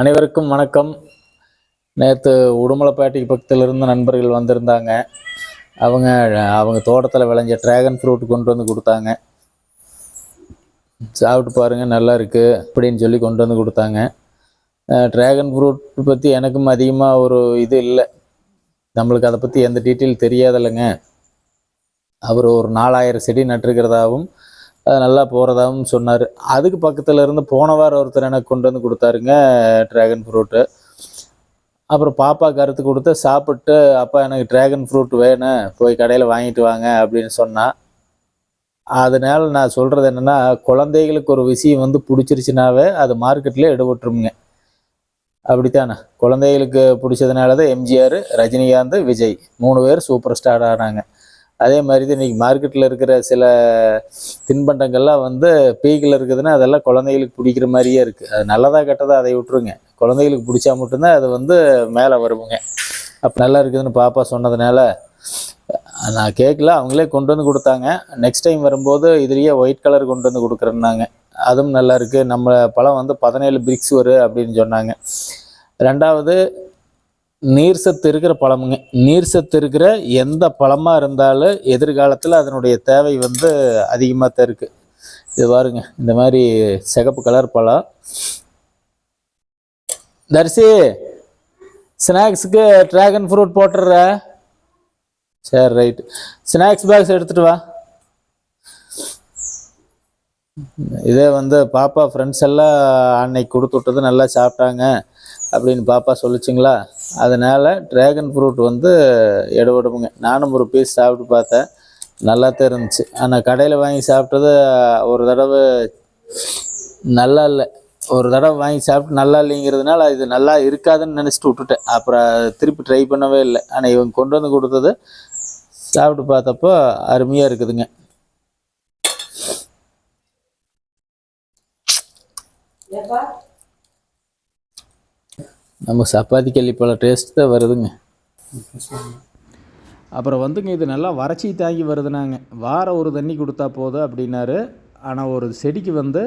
அனைவருக்கும் வணக்கம். நேற்று உடுமலைப்பேட்டைக்கு பக்கத்தில் இருந்த நண்பர்கள் வந்திருந்தாங்க. அவங்க அவங்க தோட்டத்தில் விளைஞ்ச ட்ராகன் ஃப்ரூட் கொண்டு வந்து கொடுத்தாங்க. சாப்பிட்டு பாருங்கள் நல்லா இருக்குது அப்படின்னு சொல்லி கொண்டு வந்து கொடுத்தாங்க. ட்ராகன் ஃப்ரூட் பற்றி எனக்கும் அதிகமாக ஒரு இது இல்லை. நம்மளுக்கு அதை பற்றி எந்த டீட்டெயில் தெரியாதில்லைங்க. அவர் ஒரு நாலாயிரம் செடி நட்டுருக்கிறதாகவும் நல்லா போகிறதாகவும் சொன்னார். அதுக்கு பக்கத்தில் இருந்து போன வாரம் ஒருத்தர் எனக்கு கொண்டு வந்து கொடுத்தாருங்க ட்ராகன் ஃப்ரூட்டு அப்புறம் பாப்பா கருத்து கொடுத்து சாப்பிட்டு அப்பா எனக்கு ட்ராகன் ஃப்ரூட் வேணும் போய் கடையில் வாங்கிட்டு வாங்க அப்படின்னு சொன்னான் அதனால் நான் சொல்கிறது என்னென்னா குழந்தைகளுக்கு ஒரு விஷயம் வந்து பிடிச்சிருச்சுனாவே அது மார்க்கெட்லேயே எடுபட்டுருமுங்க. அப்படித்தானே? குழந்தைகளுக்கு பிடிச்சதுனால தான் எம்ஜிஆர் ரஜினிகாந்த் விஜய். மூணு பேர் சூப்பர் ஸ்டார் ஆனாங்க. அதே மாதிரி தான் இன்றைக்கி மார்க்கெட்டில் இருக்கிற சில தின்பண்டங்கள்லாம் வந்து பீக்கில் இருக்குதுன்னா அதெல்லாம் குழந்தைகளுக்கு பிடிக்கிற மாதிரியே இருக்குது அது நல்லதா கெட்டதா அதை விட்டுருங்க. குழந்தைகளுக்கு பிடிச்சா மட்டும்தான் அது வந்து மேலே வருவோங்க அப்போ நல்லா இருக்குதுன்னு பாப்பா சொன்னதுனால நான் கேட்கல அவங்களே கொண்டு வந்து கொடுத்தாங்க. நெக்ஸ்ட் டைம் வரும்போது இதுலேயே ஒயிட் கலர் கொண்டு வந்து கொடுக்குறேன்னாங்க. அதுவும் நல்லா இருக்குது நம்ம பழம் வந்து பதினேழு பிரிக்ஸ் வரும் அப்படின்னு சொன்னாங்க. ரெண்டாவது நீர் சத்து இருக்கிற பழமுங்க. நீர் சத்து இருக்கிற எந்த பழமாக இருந்தாலும் எதிர்காலத்தில் அதனுடைய தேவை வந்து அதிகமாக தான் இருக்குது இது பாருங்க இந்த மாதிரி சிகப்பு கலர் பழம். தரிசி ஸ்நாக்ஸுக்கு ட்ராகன் ஃப்ரூட் போட்டுடுற. சரி ரைட்டு ஸ்நாக்ஸ் பாக்ஸ் எடுத்துகிட்டு வா. இதே வந்து பாப்பா ஃப்ரெண்ட்ஸ் எல்லாம் அன்னைக்கு கொடுத்து விட்டது நல்லா சாப்பிட்டாங்க அப்படின்னு பாப்பா சொல்லிச்சிங்களா? அதனால் ட்ராகன் ஃப்ரூட் வந்து எடுபடுமுங்க. நானும் ஒரு பீஸ் சாப்பிட்டு பார்த்தேன். நல்லா தான் இருந்துச்சு. ஆனால் கடையில் வாங்கி சாப்பிட்டது ஒரு தடவை நல்லா இல்லை. ஒரு தடவை வாங்கி சாப்பிட்டு நல்லா இல்லைங்கிறதுனால இது நல்லா இருக்காதுன்னு நினச்சிட்டு விட்டுட்டேன். அப்புறம் திருப்பி ட்ரை பண்ணவே இல்லை. ஆனால் இவங்க கொண்டு வந்து கொடுத்தது சாப்பிட்டு பார்த்தப்போ அருமையாக இருக்குதுங்க. நம்ம சப்பாத்தி கல்லி பழ டேஸ்ட் தான் வருதுங்க. அப்புறம் வந்துங்க இது நல்லா வறட்சி தாங்கி வருதுனாங்க. வாரம் ஒரு தண்ணி கொடுத்தா போதும் அப்படின்னாரு. ஆனால் ஒரு செடிக்கு வந்து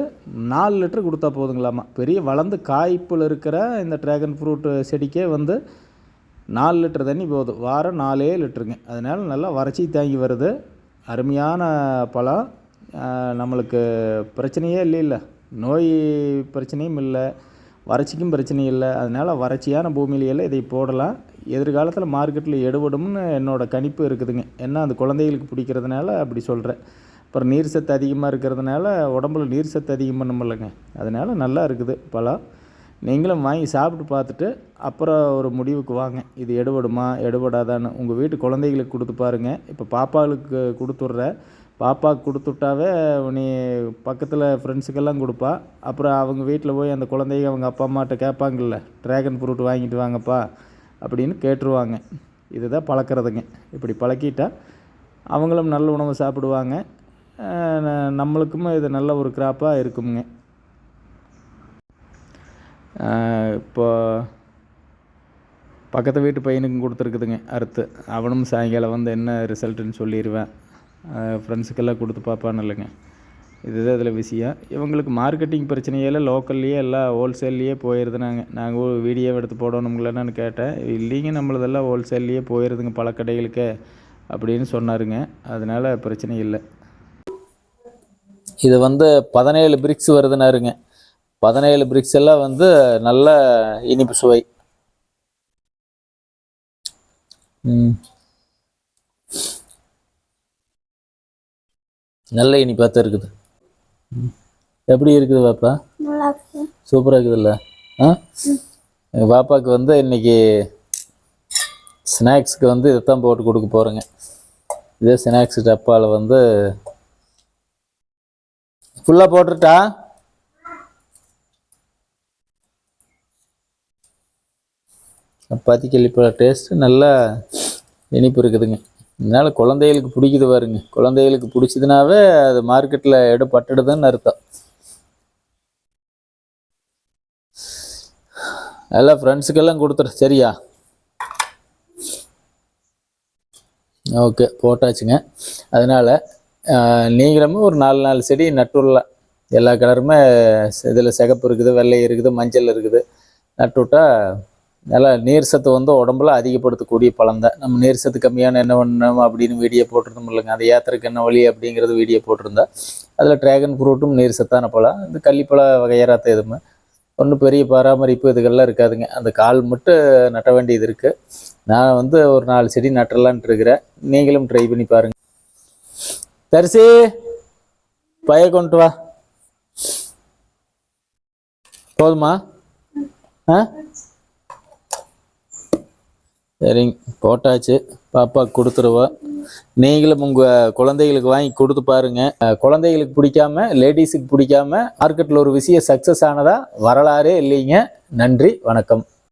நாலு லிட்டர் கொடுத்தா போதுங்களாமா. பெரிய வளர்ந்து காய்ப்பில் இருக்கிற இந்த ட்ராகன் ஃப்ரூட் செடிக்கே வந்து நாலு லிட்டர் தண்ணி போதும். வாரம் நாலே லிட்டருங்க. அதனால் நல்லா வறட்சி தாங்கி வருது. அருமையான பழம். நம்மளுக்கு பிரச்சனையே இல்லை இல்லை நோய் பிரச்சனையும் இல்லை. வறட்சிக்கும் பிரச்சனை இல்லை. அதனால் வறட்சியான பூமியிலையெல்லாம் இதை போடலாம். எதிர்காலத்தில் மார்க்கெட்டில் எடுபடும்னு என்னோடய கணிப்பு இருக்குதுங்க. ஏன்னா அது குழந்தைகளுக்கு பிடிக்கிறதுனால அப்படி சொல்கிறேன் அப்புறம் நீர் சத்து அதிகமாக இருக்கிறதுனால உடம்புல நீர் சத்து அதிகம் பண்ணுமில்லைங்க அதனால் நல்லா இருக்குது பழம். நீங்களும் வாங்கி சாப்பிட்டு பார்த்துட்டு அப்புறம் ஒரு முடிவுக்கு வாங்க. இது எடுபடுமா எடுபடாதான்னு. உங்கள் வீட்டு குழந்தைகளுக்கு கொடுத்து பாருங்கள் இப்போ பாப்பாவுக்கு கொடுத்துட்ற பாப்பாவுக்கு கொடுத்துட்டாவே நீ பக்கத்தில் ஃப்ரெண்ட்ஸுக்கெல்லாம் கொடுப்பா. அப்புறம் அவங்க வீட்டில் போய் அந்த குழந்தைங்க அவங்க அப்பா அம்மாட்ட கேட்பாங்கல்ல ட்ராகன் ஃப்ரூட் வாங்கிட்டு வாங்கப்பா அப்படின்னு கேட்டுருவாங்க. இதுதான் பழக்கிறதுங்க. இப்படி பழக்கிட்டா அவங்களும் நல்ல உணவு சாப்பிடுவாங்க. நம்மளுக்கும் இது நல்ல ஒரு கிராப்பாக இருக்குங்க. இப்போ பக்கத்து வீட்டு பையனுக்கும் கொடுத்துருக்குதுங்க அறுத்து. அவனும் சாயங்காலம் வந்து என்ன ரிசல்ட்டுன்னு சொல்லிடுவேன் ஃப்ரெண்ட்ஸுக்கெல்லாம் கொடுத்து பார்ப்பான்னு இல்லைங்க. இதுதான் இதில் விஷயம். இவங்களுக்கு மார்க்கெட்டிங் பிரச்சனையெல்லாம் லோக்கல்லையே எல்லாம் ஹோல்சேல்லையே போயிடுது நாங்கள் வீடியோ எடுத்து போடணுங்களான்னு கேட்டேன். இல்லைங்க நம்மளதெல்லாம் ஹோல்சேல்லையே போயிடுதுங்க கடைகளுக்கே அப்படின்னு சொன்னாருங்க. அதனால் பிரச்சனை இல்லை. இது வந்து பதினேழு பிரிக்ஸ் வருதுனாருங்க பதினேழு பிரிக்ஸ் எல்லாம் வந்து நல்ல இனிப்பு சுவை. ம். நல்ல இனிப்பாக தான் இருக்குது. எப்படி இருக்குது பாப்பா? சூப்பராக இருக்குதுல்ல? ஆ? எங்கள் பாப்பாவுக்கு வந்து இன்னைக்கு ஸ்நாக்ஸுக்கு வந்து இதைத்தான் போட்டு கொடுக்க போகிறேங்க இதே ஸ்நாக்ஸ் டப்பாவில் வந்து ஃபுல்லாக போட்டுட்டா? சப்பாத்தி கிளிப்பழ டேஸ்ட்டு நல்லா இனிப்பு இருக்குதுங்க. இதனால் குழந்தைகளுக்கு பிடிக்குது பாருங்க. குழந்தைகளுக்கு பிடிச்சதுனாவே அது மார்க்கெட்டில் எடுப்பட்டுடுதுன்னு அர்த்தம். எல்லாம் ஃப்ரெண்ட்ஸுக்கெல்லாம் கொடுத்துரு. சரியா? ஓகே போட்டாச்சுங்க. அதனால் நீங்களும் ஒரு நாலு நாலு செடி நட்டுடலாம் எல்லா கலருமே இதில் சிகப்பு இருக்குது வெள்ளை இருக்குது மஞ்சள் இருக்குது. நட்டு நல்லா நீர் சத்து வந்து உடம்புல அதிகப்படுத்தக்கூடிய பழம் தான். நம்ம நீர் சத்து கம்மியான என்ன பண்ணணும் அப்படின்னு வீடியோ போட்டிருந்தோம் இல்லைங்க. அதை ஏத்தருக்கு என்ன வழி அப்படிங்கிறது வீடியோ போட்டிருந்தா அதில் ட்ராகன் ஃப்ரூட்டும் நீர் சத்தான பழம். இந்த கள்ளிப்பழ வகையறாத்த எதுவுமே. ஒன்றும் பெரிய பராமரிப்பு இதுகள்லாம் இருக்காதுங்க. அந்த கால் மட்டும் நட்ட வேண்டியது இருக்குது நான் வந்து ஒரு நாலு செடி நட்டலான்ட்டு இருக்கிறேன். நீங்களும் ட்ரை பண்ணி பாருங்க. தரிசி பய கொண்டு வா. போதுமா? ஆ? சரிங்க. போட்டாச்சு. பாப்பா கொடுத்துருவா. நீங்களும் உங்கள் குழந்தைகளுக்கு வாங்கி கொடுத்து பாருங்க. குழந்தைகளுக்கு பிடிக்காம லேடிஸுக்கு பிடிக்காம மார்க்கெட்டில் ஒரு விஷயம் சக்ஸஸ் ஆனதா வரலாறே இல்லைங்க. நன்றி வணக்கம்.